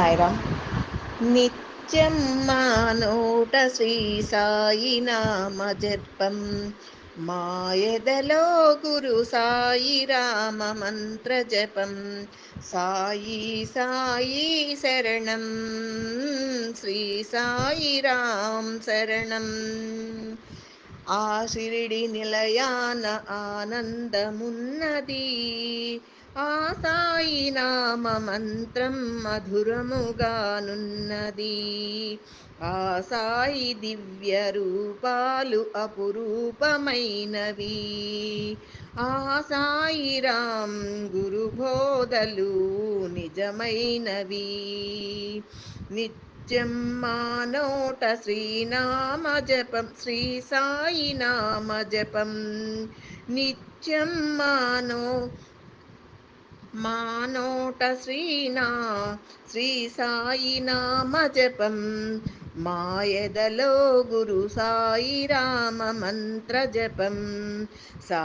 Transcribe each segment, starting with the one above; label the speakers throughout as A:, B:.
A: సాయిరామ్. నిత్యం మానోట శ్రీ సాయి నామ జపం. మాయదలో గురు సాయి రామ మంత్ర జపం. సాయి సాయి శరణం. శ్రీ సాయి రామ్ శరణం. ఆ షిరిడి నిలయాన ఆనందమున్నది. ఆ సాయి నామ మంత్రం మధురముగానున్నది. ఆ సాయి దివ్య రూపాలు అపురూపమైనవి. ఆ సాయి రామ్ గురు బోధలు నిజమైనవి. నిత్యం మానోట శ్రీనామ జపం శ్రీ సాయి నామ జపం. నిత్యం మానో मा नोटश्रीना श्री सायि नाम जपं मायदलो गुरु सायि राममन्त्रजपं सा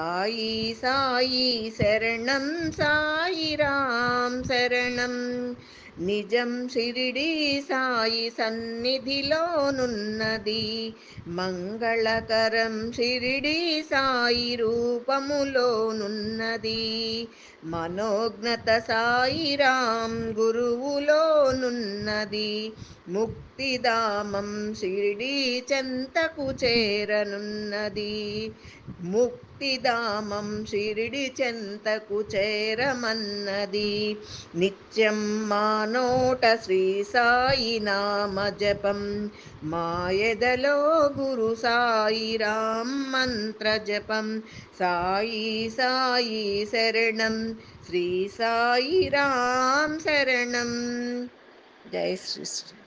A: शरणं सायि रां शरणम् నిజం షిరిడి సాయి సన్నిధిలోనున్నది. మంగళకరం షిరిడి సాయి రూపములోనున్నది. మనోజ్ఞత సాయి రామ్ గురువులోనున్నది. ముక్తిధామం షిరిడి చెంతకు చేరనున్నది. ముక్తిధామం షిరిడి చెంతకు చేరమన్నది. నిత్యం మానోట శ్రీ సాయి నామ జపం. మాయదలో గురు సాయి రామ్ మంత్ర జపం. సాయి సాయి శరణం. శ్రీ సాయి రామ్ శరణం. జై శ్రీ శ్రీ.